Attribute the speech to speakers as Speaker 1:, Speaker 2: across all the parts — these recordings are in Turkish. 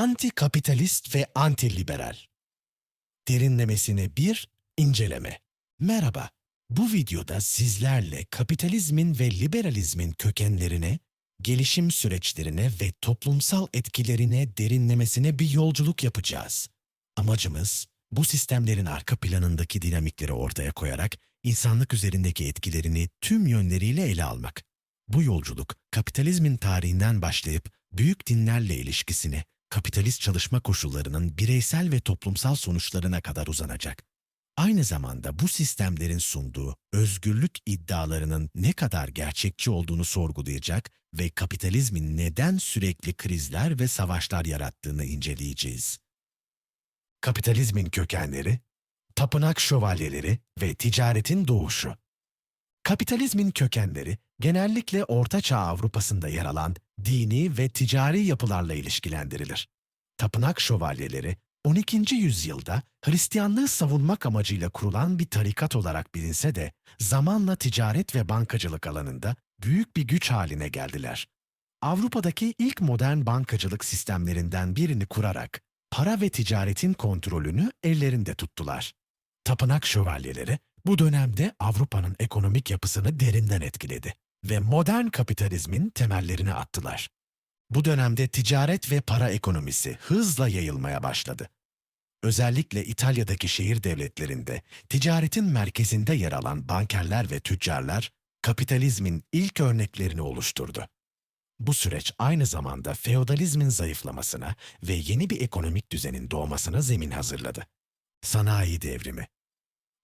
Speaker 1: Anti-kapitalist ve anti-liberal. Derinlemesine bir inceleme. Merhaba. Bu videoda sizlerle kapitalizmin ve liberalizmin kökenlerine, gelişim süreçlerine ve toplumsal etkilerine derinlemesine bir yolculuk yapacağız. Amacımız bu sistemlerin arka planındaki dinamikleri ortaya koyarak insanlık üzerindeki etkilerini tüm yönleriyle ele almak. Bu yolculuk kapitalizmin tarihinden başlayıp büyük dinlerle ilişkisine, kapitalist çalışma koşullarının bireysel ve toplumsal sonuçlarına kadar uzanacak. Aynı zamanda bu sistemlerin sunduğu özgürlük iddialarının ne kadar gerçekçi olduğunu sorgulayacak ve kapitalizmin neden sürekli krizler ve savaşlar yarattığını inceleyeceğiz. Kapitalizmin kökenleri, tapınak şövalyeleri ve ticaretin doğuşu. Kapitalizmin kökenleri genellikle Orta Çağ Avrupa'sında yer alan dini ve ticari yapılarla ilişkilendirilir. Tapınak şövalyeleri 12. yüzyılda Hristiyanlığı savunmak amacıyla kurulan bir tarikat olarak bilinse de zamanla ticaret ve bankacılık alanında büyük bir güç haline geldiler. Avrupa'daki ilk modern bankacılık sistemlerinden birini kurarak para ve ticaretin kontrolünü ellerinde tuttular. Tapınak şövalyeleri bu dönemde Avrupa'nın ekonomik yapısını derinden etkiledi ve modern kapitalizmin temellerini attılar. Bu dönemde ticaret ve para ekonomisi hızla yayılmaya başladı. Özellikle İtalya'daki şehir devletlerinde ticaretin merkezinde yer alan bankerler ve tüccarlar kapitalizmin ilk örneklerini oluşturdu. Bu süreç aynı zamanda feodalizmin zayıflamasına ve yeni bir ekonomik düzenin doğmasına zemin hazırladı. Sanayi devrimi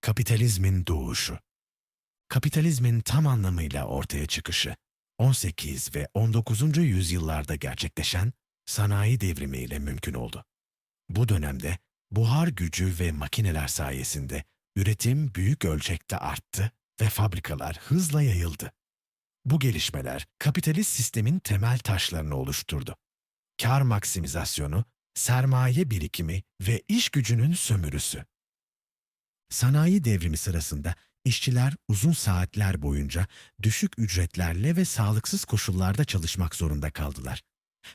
Speaker 1: Kapitalizmin doğuşu Kapitalizmin tam anlamıyla ortaya çıkışı 18 ve 19. yüzyıllarda gerçekleşen sanayi devrimi ile mümkün oldu. Bu dönemde buhar gücü ve makineler sayesinde üretim büyük ölçekte arttı ve fabrikalar hızla yayıldı. Bu gelişmeler kapitalist sistemin temel taşlarını oluşturdu. Kar maksimizasyonu, sermaye birikimi ve iş gücünün sömürüsü. Sanayi devrimi sırasında işçiler uzun saatler boyunca düşük ücretlerle ve sağlıksız koşullarda çalışmak zorunda kaldılar.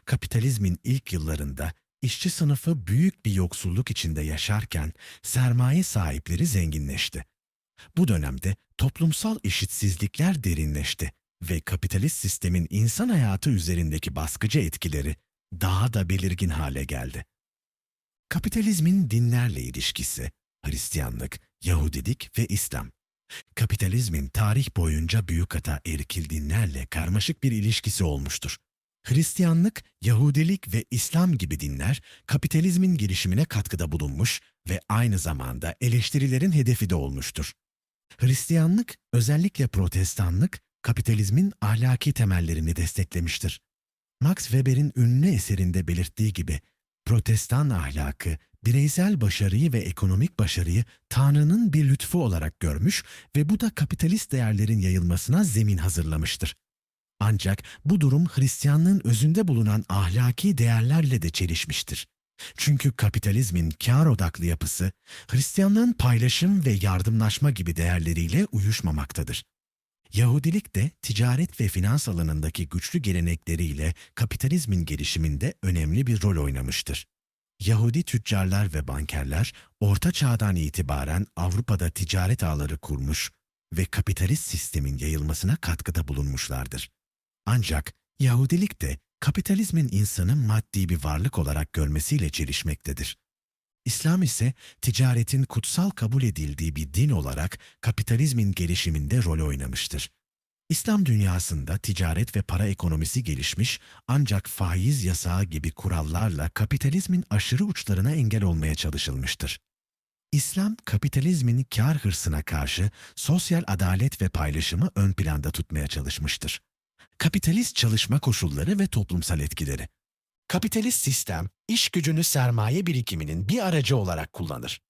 Speaker 1: Kapitalizmin ilk yıllarında işçi sınıfı büyük bir yoksulluk içinde yaşarken sermaye sahipleri zenginleşti. Bu dönemde toplumsal eşitsizlikler derinleşti ve kapitalist sistemin insan hayatı üzerindeki baskıcı etkileri daha da belirgin hale geldi. Kapitalizmin dinlerle ilişkisi, Hristiyanlık, Yahudilik ve İslam. Kapitalizmin tarih boyunca büyük hata erkil dinlerle karmaşık bir ilişkisi olmuştur. Hristiyanlık, Yahudilik ve İslam gibi dinler kapitalizmin gelişimine katkıda bulunmuş ve aynı zamanda eleştirilerin hedefi de olmuştur. Hristiyanlık, özellikle protestanlık, kapitalizmin ahlaki temellerini desteklemiştir. Max Weber'in ünlü eserinde belirttiği gibi, protestan ahlakı, bireysel başarıyı ve ekonomik başarıyı Tanrı'nın bir lütfu olarak görmüş ve bu da kapitalist değerlerin yayılmasına zemin hazırlamıştır. Ancak bu durum Hristiyanlığın özünde bulunan ahlaki değerlerle de çelişmiştir. Çünkü kapitalizmin kar odaklı yapısı, Hristiyanlığın paylaşım ve yardımlaşma gibi değerleriyle uyuşmamaktadır. Yahudilik de ticaret ve finans alanındaki güçlü gelenekleriyle kapitalizmin gelişiminde önemli bir rol oynamıştır. Yahudi tüccarlar ve bankerler Orta Çağ'dan itibaren Avrupa'da ticaret ağları kurmuş ve kapitalist sistemin yayılmasına katkıda bulunmuşlardır. Ancak Yahudilik de kapitalizmin insanı maddi bir varlık olarak görmesiyle çelişmektedir. İslam ise ticaretin kutsal kabul edildiği bir din olarak kapitalizmin gelişiminde rol oynamıştır. İslam dünyasında ticaret ve para ekonomisi gelişmiş ancak faiz yasağı gibi kurallarla kapitalizmin aşırı uçlarına engel olmaya çalışılmıştır. İslam, kapitalizmin kar hırsına karşı sosyal adalet ve paylaşımı ön planda tutmaya çalışmıştır. Kapitalist çalışma koşulları ve toplumsal etkileri Kapitalist sistem, iş gücünü sermaye birikiminin bir aracı olarak kullanır.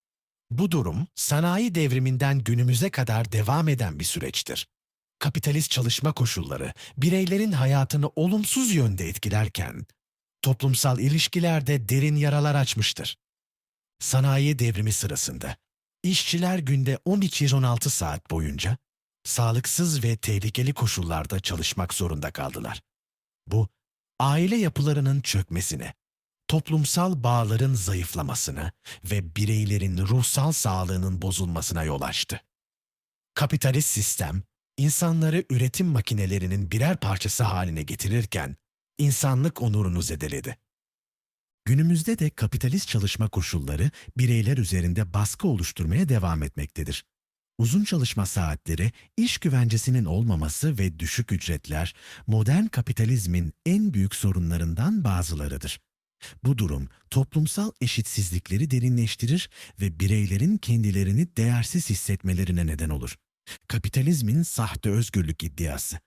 Speaker 1: Bu durum, sanayi devriminden günümüze kadar devam eden bir süreçtir. Kapitalist çalışma koşulları, bireylerin hayatını olumsuz yönde etkilerken, toplumsal ilişkilerde derin yaralar açmıştır. Sanayi devrimi sırasında, işçiler günde 12-16 saat boyunca, sağlıksız ve tehlikeli koşullarda çalışmak zorunda kaldılar. Bu, aile yapılarının çökmesine, toplumsal bağların zayıflamasına ve bireylerin ruhsal sağlığının bozulmasına yol açtı. Kapitalist sistem, insanları üretim makinelerinin birer parçası haline getirirken, insanlık onurunu zedeledi. Günümüzde de kapitalist çalışma koşulları bireyler üzerinde baskı oluşturmaya devam etmektedir. Uzun çalışma saatleri, iş güvencesinin olmaması ve düşük ücretler modern kapitalizmin en büyük sorunlarından bazılarıdır. Bu durum toplumsal eşitsizlikleri derinleştirir ve bireylerin kendilerini değersiz hissetmelerine neden olur. Kapitalizmin sahte özgürlük iddiası.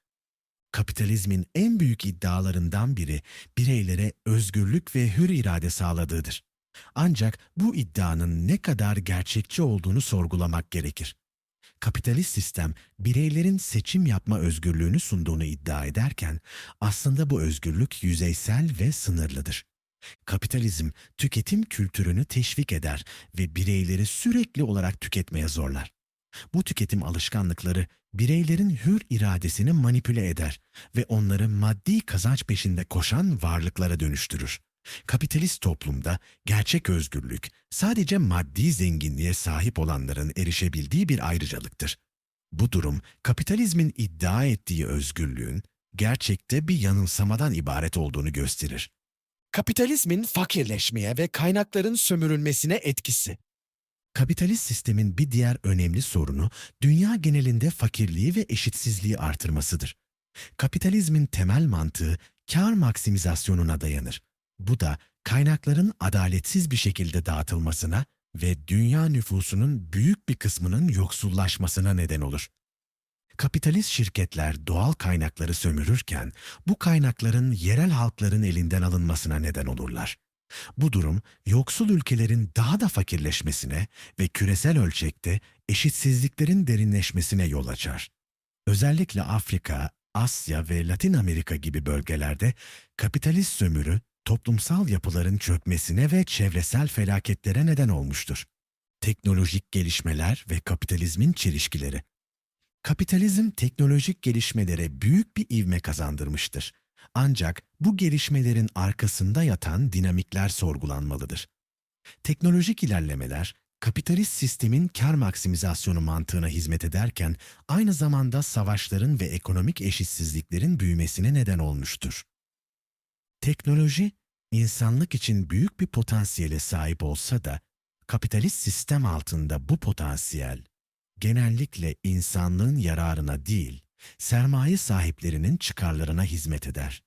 Speaker 1: Kapitalizmin en büyük iddialarından biri bireylere özgürlük ve hür irade sağladığıdır. Ancak bu iddianın ne kadar gerçekçi olduğunu sorgulamak gerekir. Kapitalist sistem bireylerin seçim yapma özgürlüğünü sunduğunu iddia ederken aslında bu özgürlük yüzeysel ve sınırlıdır. Kapitalizm tüketim kültürünü teşvik eder ve bireyleri sürekli olarak tüketmeye zorlar. Bu tüketim alışkanlıkları bireylerin hür iradesini manipüle eder ve onları maddi kazanç peşinde koşan varlıklara dönüştürür. Kapitalist toplumda gerçek özgürlük sadece maddi zenginliğe sahip olanların erişebildiği bir ayrıcalıktır. Bu durum kapitalizmin iddia ettiği özgürlüğün gerçekte bir yanılsamadan ibaret olduğunu gösterir. Kapitalizmin fakirleşmeye ve kaynakların sömürülmesine etkisi. Kapitalist sistemin bir diğer önemli sorunu dünya genelinde fakirliği ve eşitsizliği artırmasıdır. Kapitalizmin temel mantığı kar maksimizasyonuna dayanır. Bu da kaynakların adaletsiz bir şekilde dağıtılmasına ve dünya nüfusunun büyük bir kısmının yoksullaşmasına neden olur. Kapitalist şirketler doğal kaynakları sömürürken bu kaynakların yerel halkların elinden alınmasına neden olurlar. Bu durum yoksul ülkelerin daha da fakirleşmesine ve küresel ölçekte eşitsizliklerin derinleşmesine yol açar. Özellikle Afrika, Asya ve Latin Amerika gibi bölgelerde kapitalist sömürü toplumsal yapıların çökmesine ve çevresel felaketlere neden olmuştur. Teknolojik gelişmeler ve kapitalizmin çelişkileri. Kapitalizm teknolojik gelişmelere büyük bir ivme kazandırmıştır. Ancak bu gelişmelerin arkasında yatan dinamikler sorgulanmalıdır. Teknolojik ilerlemeler, kapitalist sistemin kar maksimizasyonu mantığına hizmet ederken aynı zamanda savaşların ve ekonomik eşitsizliklerin büyümesine neden olmuştur. Teknoloji, insanlık için büyük bir potansiyele sahip olsa da, kapitalist sistem altında bu potansiyel, genellikle insanlığın yararına değil, sermaye sahiplerinin çıkarlarına hizmet eder.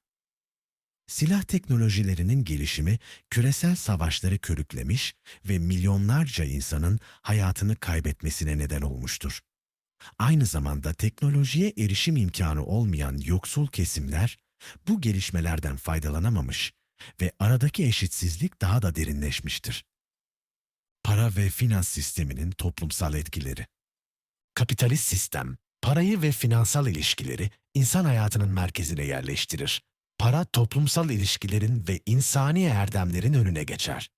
Speaker 1: Silah teknolojilerinin gelişimi küresel savaşları körüklemiş ve milyonlarca insanın hayatını kaybetmesine neden olmuştur. Aynı zamanda teknolojiye erişim imkanı olmayan yoksul kesimler bu gelişmelerden faydalanamamış ve aradaki eşitsizlik daha da derinleşmiştir. Para ve finans sisteminin toplumsal etkileri Kapitalist sistem, parayı ve finansal ilişkileri insan hayatının merkezine yerleştirir. Para toplumsal ilişkilerin ve insani erdemlerin önüne geçer.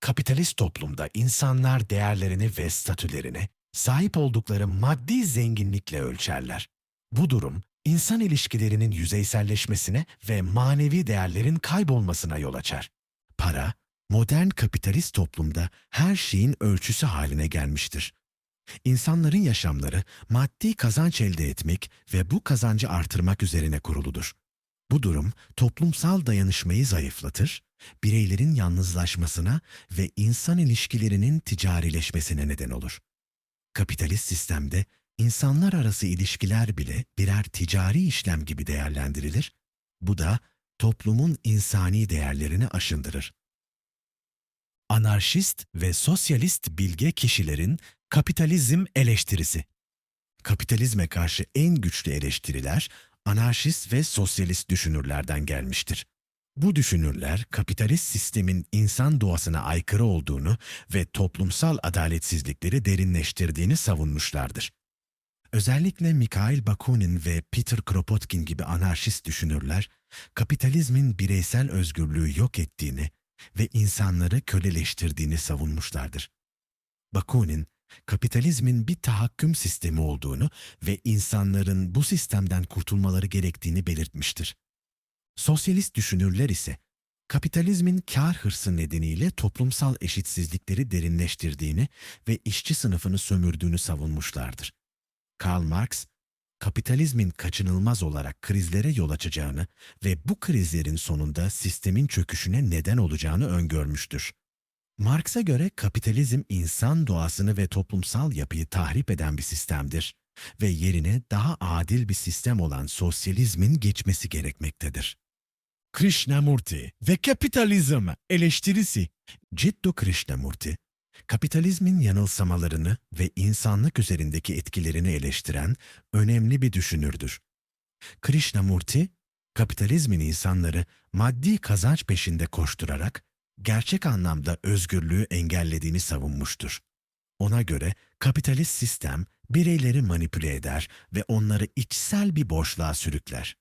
Speaker 1: Kapitalist toplumda insanlar değerlerini ve statülerini sahip oldukları maddi zenginlikle ölçerler. Bu durum insan ilişkilerinin yüzeyselleşmesine ve manevi değerlerin kaybolmasına yol açar. Para, modern kapitalist toplumda her şeyin ölçüsü haline gelmiştir. İnsanların yaşamları maddi kazanç elde etmek ve bu kazancı artırmak üzerine kuruludur. Bu durum toplumsal dayanışmayı zayıflatır, bireylerin yalnızlaşmasına ve insan ilişkilerinin ticarileşmesine neden olur. Kapitalist sistemde insanlar arası ilişkiler bile birer ticari işlem gibi değerlendirilir. Bu da toplumun insani değerlerini aşındırır. Anarşist ve sosyalist bilge kişilerin kapitalizm eleştirisi. Kapitalizme karşı en güçlü eleştiriler anarşist ve sosyalist düşünürlerden gelmiştir. Bu düşünürler kapitalist sistemin insan doğasına aykırı olduğunu ve toplumsal adaletsizlikleri derinleştirdiğini savunmuşlardır. Özellikle Mikhail Bakunin ve Peter Kropotkin gibi anarşist düşünürler, kapitalizmin bireysel özgürlüğü yok ettiğini ve insanları köleleştirdiğini savunmuşlardır. Bakunin, kapitalizmin bir tahakküm sistemi olduğunu ve insanların bu sistemden kurtulmaları gerektiğini belirtmiştir. Sosyalist düşünürler ise kapitalizmin kar hırsı nedeniyle toplumsal eşitsizlikleri derinleştirdiğini ve işçi sınıfını sömürdüğünü savunmuşlardır. Karl Marx, kapitalizmin kaçınılmaz olarak krizlere yol açacağını ve bu krizlerin sonunda sistemin çöküşüne neden olacağını öngörmüştür. Marx'a göre kapitalizm insan doğasını ve toplumsal yapıyı tahrip eden bir sistemdir ve yerine daha adil bir sistem olan sosyalizmin geçmesi gerekmektedir. Krishnamurti ve kapitalizm eleştirisi Jiddu Krishnamurti, kapitalizmin yanılsamalarını ve insanlık üzerindeki etkilerini eleştiren önemli bir düşünürdür. Krishnamurti, kapitalizmin insanları maddi kazanç peşinde koşturarak gerçek anlamda özgürlüğü engellediğini savunmuştur. Ona göre kapitalist sistem bireyleri manipüle eder ve onları içsel bir boşluğa sürükler.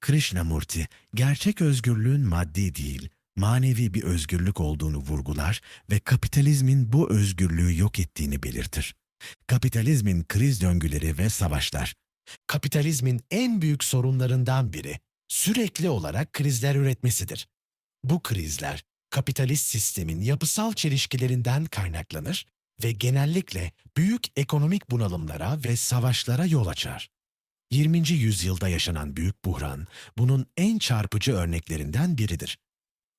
Speaker 1: Krishnamurti, gerçek özgürlüğün maddi değil, manevi bir özgürlük olduğunu vurgular ve kapitalizmin bu özgürlüğü yok ettiğini belirtir. Kapitalizmin kriz döngüleri ve savaşlar. Kapitalizmin en büyük sorunlarından biri sürekli olarak krizler üretmesidir. Bu krizler kapitalist sistemin yapısal çelişkilerinden kaynaklanır ve genellikle büyük ekonomik bunalımlara ve savaşlara yol açar. 20. yüzyılda yaşanan büyük buhran bunun en çarpıcı örneklerinden biridir.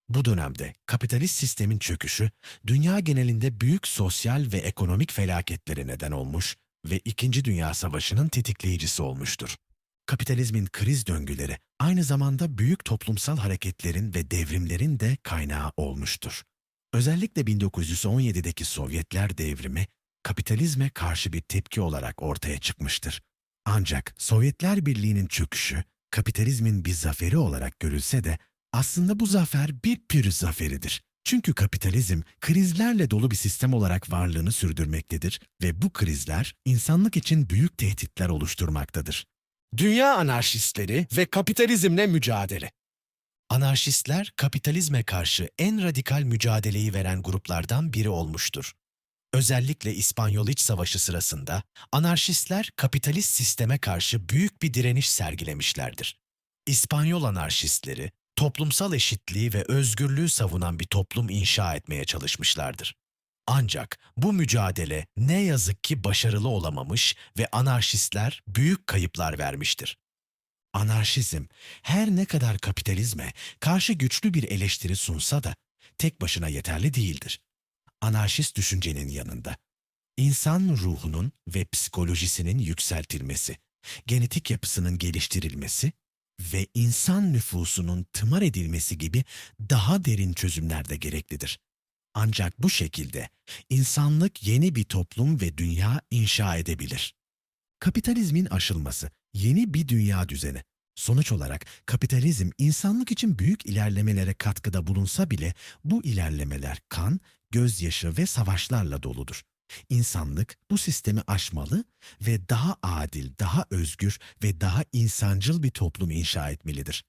Speaker 1: Bu dönemde kapitalist sistemin çöküşü dünya genelinde büyük sosyal ve ekonomik felaketlere neden olmuş ve İkinci Dünya Savaşı'nın tetikleyicisi olmuştur. Kapitalizmin kriz döngüleri aynı zamanda büyük toplumsal hareketlerin ve devrimlerin de kaynağı olmuştur. Özellikle 1917'deki Sovyetler devrimi kapitalizme karşı bir tepki olarak ortaya çıkmıştır. Ancak Sovyetler Birliği'nin çöküşü kapitalizmin bir zaferi olarak görülse de aslında bu zafer bir pür zaferidir. Çünkü kapitalizm krizlerle dolu bir sistem olarak varlığını sürdürmektedir ve bu krizler insanlık için büyük tehditler oluşturmaktadır. Dünya anarşistleri ve kapitalizmle mücadele. Anarşistler kapitalizme karşı en radikal mücadeleyi veren gruplardan biri olmuştur. Özellikle İspanyol İç Savaşı sırasında anarşistler kapitalist sisteme karşı büyük bir direniş sergilemişlerdir. İspanyol anarşistleri toplumsal eşitliği ve özgürlüğü savunan bir toplum inşa etmeye çalışmışlardır. Ancak bu mücadele ne yazık ki başarılı olamamış ve anarşistler büyük kayıplar vermiştir. Anarşizm her ne kadar kapitalizme karşı güçlü bir eleştiri sunsa da tek başına yeterli değildir. Anarşist düşüncenin yanında insan ruhunun ve psikolojisinin yükseltilmesi, genetik yapısının geliştirilmesi ve insan nüfusunun tımar edilmesi gibi daha derin çözümler de gereklidir. Ancak bu şekilde insanlık yeni bir toplum ve dünya inşa edebilir. Kapitalizmin aşılması, yeni bir dünya düzeni. Sonuç olarak kapitalizm insanlık için büyük ilerlemelere katkıda bulunsa bile bu ilerlemeler kan, gözyaşı ve savaşlarla doludur. İnsanlık bu sistemi aşmalı ve daha adil, daha özgür ve daha insancıl bir toplum inşa etmelidir.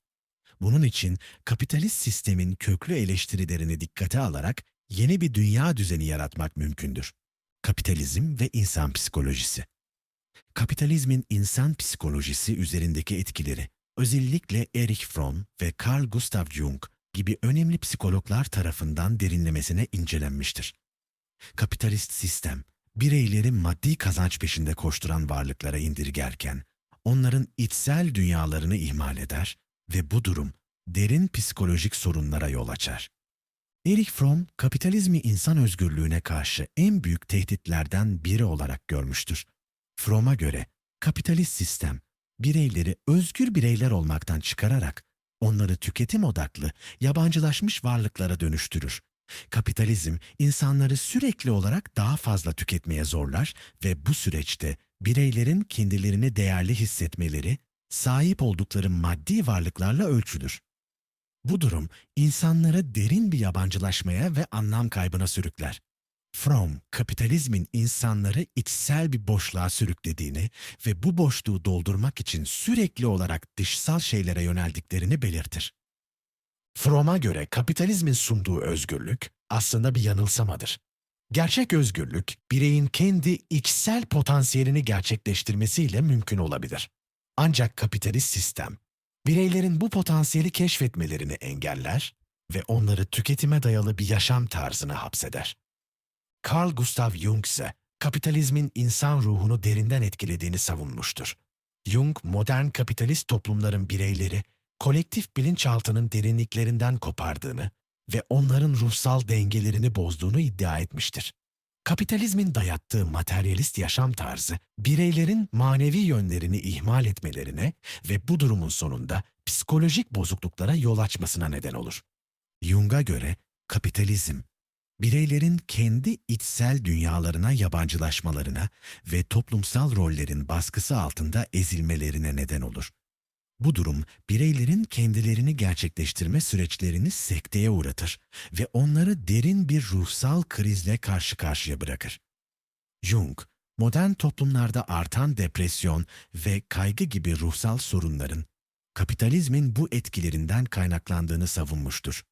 Speaker 1: Bunun için kapitalist sistemin köklü eleştirilerini dikkate alarak yeni bir dünya düzeni yaratmak mümkündür. Kapitalizm ve insan psikolojisi. Kapitalizmin insan psikolojisi üzerindeki etkileri özellikle Erich Fromm ve Carl Gustav Jung gibi önemli psikologlar tarafından derinlemesine incelenmiştir. Kapitalist sistem, bireyleri maddi kazanç peşinde koşturan varlıklara indirgerken, onların içsel dünyalarını ihmal eder ve bu durum derin psikolojik sorunlara yol açar. Erich Fromm, kapitalizmi insan özgürlüğüne karşı en büyük tehditlerden biri olarak görmüştür. Fromm'a göre kapitalist sistem, bireyleri özgür bireyler olmaktan çıkararak onları tüketim odaklı, yabancılaşmış varlıklara dönüştürür. Kapitalizm insanları sürekli olarak daha fazla tüketmeye zorlar ve bu süreçte bireylerin kendilerini değerli hissetmeleri sahip oldukları maddi varlıklarla ölçülür. Bu durum insanları derin bir yabancılaşmaya ve anlam kaybına sürükler. Fromm, kapitalizmin insanları içsel bir boşluğa sürüklediğini ve bu boşluğu doldurmak için sürekli olarak dışsal şeylere yöneldiklerini belirtir. Fromm'a göre kapitalizmin sunduğu özgürlük aslında bir yanılsamadır. Gerçek özgürlük, bireyin kendi içsel potansiyelini gerçekleştirmesiyle mümkün olabilir. Ancak kapitalist sistem, bireylerin bu potansiyeli keşfetmelerini engeller ve onları tüketime dayalı bir yaşam tarzına hapseder. Carl Gustav Jung ise kapitalizmin insan ruhunu derinden etkilediğini savunmuştur. Jung, modern kapitalist toplumların bireyleri, kolektif bilinçaltının derinliklerinden kopardığını ve onların ruhsal dengelerini bozduğunu iddia etmiştir. Kapitalizmin dayattığı materyalist yaşam tarzı, bireylerin manevi yönlerini ihmal etmelerine ve bu durumun sonunda psikolojik bozukluklara yol açmasına neden olur. Jung'a göre kapitalizm, bireylerin kendi içsel dünyalarına yabancılaşmalarına ve toplumsal rollerin baskısı altında ezilmelerine neden olur. Bu durum bireylerin kendilerini gerçekleştirme süreçlerini sekteye uğratır ve onları derin bir ruhsal krizle karşı karşıya bırakır. Jung, modern toplumlarda artan depresyon ve kaygı gibi ruhsal sorunların kapitalizmin bu etkilerinden kaynaklandığını savunmuştur.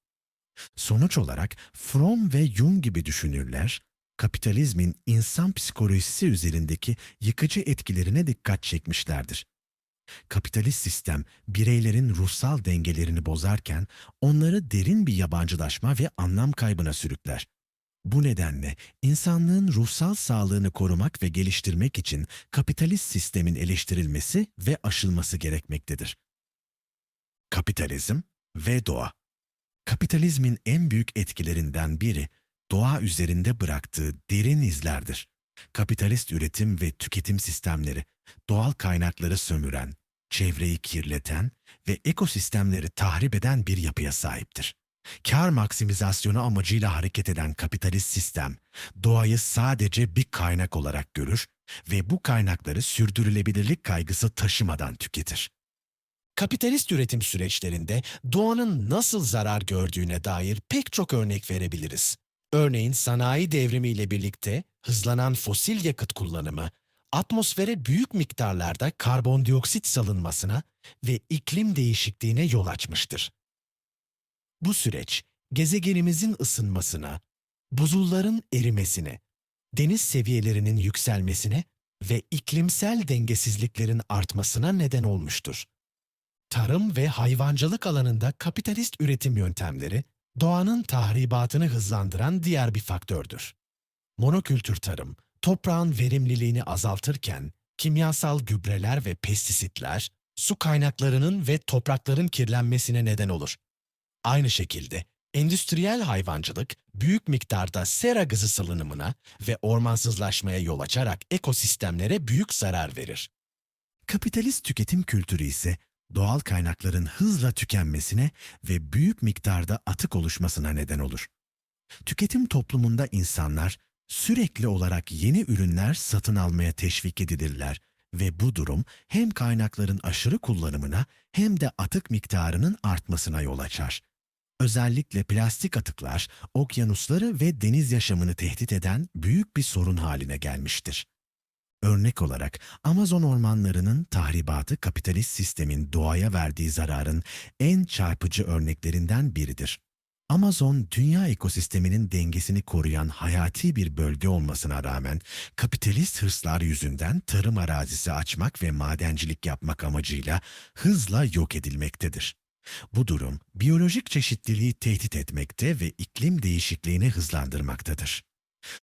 Speaker 1: Sonuç olarak Fromm ve Jung gibi düşünürler, kapitalizmin insan psikolojisi üzerindeki yıkıcı etkilerine dikkat çekmişlerdir. Kapitalist sistem bireylerin ruhsal dengelerini bozarken onları derin bir yabancılaşma ve anlam kaybına sürükler. Bu nedenle insanlığın ruhsal sağlığını korumak ve geliştirmek için kapitalist sistemin eleştirilmesi ve aşılması gerekmektedir. Kapitalizm ve doğa Kapitalizmin en büyük etkilerinden biri doğa üzerinde bıraktığı derin izlerdir. Kapitalist üretim ve tüketim sistemleri doğal kaynakları sömüren, çevreyi kirleten ve ekosistemleri tahrip eden bir yapıya sahiptir. Kar maksimizasyonu amacıyla hareket eden kapitalist sistem, doğayı sadece bir kaynak olarak görür ve bu kaynakları sürdürülebilirlik kaygısı taşımadan tüketir. Kapitalist üretim süreçlerinde doğanın nasıl zarar gördüğüne dair pek çok örnek verebiliriz. Örneğin sanayi devrimiyle birlikte hızlanan fosil yakıt kullanımı, atmosfere büyük miktarlarda karbondioksit salınmasına ve iklim değişikliğine yol açmıştır. Bu süreç, gezegenimizin ısınmasına, buzulların erimesine, deniz seviyelerinin yükselmesine ve iklimsel dengesizliklerin artmasına neden olmuştur. Tarım ve hayvancılık alanında kapitalist üretim yöntemleri, doğanın tahribatını hızlandıran diğer bir faktördür. Monokültür tarım, toprağın verimliliğini azaltırken, kimyasal gübreler ve pestisitler, su kaynaklarının ve toprakların kirlenmesine neden olur. Aynı şekilde, endüstriyel hayvancılık, büyük miktarda sera gazı salınımına ve ormansızlaşmaya yol açarak ekosistemlere büyük zarar verir. Kapitalist tüketim kültürü ise doğal kaynakların hızla tükenmesine ve büyük miktarda atık oluşmasına neden olur. Tüketim toplumunda insanlar sürekli olarak yeni ürünler satın almaya teşvik edilirler ve bu durum hem kaynakların aşırı kullanımına hem de atık miktarının artmasına yol açar. Özellikle plastik atıklar okyanusları ve deniz yaşamını tehdit eden büyük bir sorun haline gelmiştir. Örnek olarak Amazon ormanlarının tahribatı kapitalist sistemin doğaya verdiği zararın en çarpıcı örneklerinden biridir. Amazon, dünya ekosisteminin dengesini koruyan hayati bir bölge olmasına rağmen kapitalist hırslar yüzünden tarım arazisi açmak ve madencilik yapmak amacıyla hızla yok edilmektedir. Bu durum biyolojik çeşitliliği tehdit etmekte ve iklim değişikliğini hızlandırmaktadır.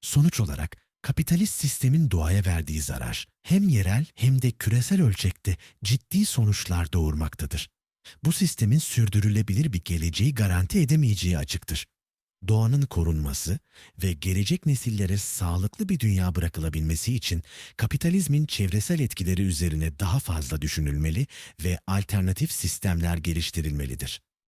Speaker 1: Sonuç olarak kapitalist sistemin doğaya verdiği zarar hem yerel hem de küresel ölçekte ciddi sonuçlar doğurmaktadır. Bu sistemin sürdürülebilir bir geleceği garanti edemeyeceği açıktır. Doğanın korunması ve gelecek nesillere sağlıklı bir dünya bırakılabilmesi için kapitalizmin çevresel etkileri üzerine daha fazla düşünülmeli ve alternatif sistemler geliştirilmelidir.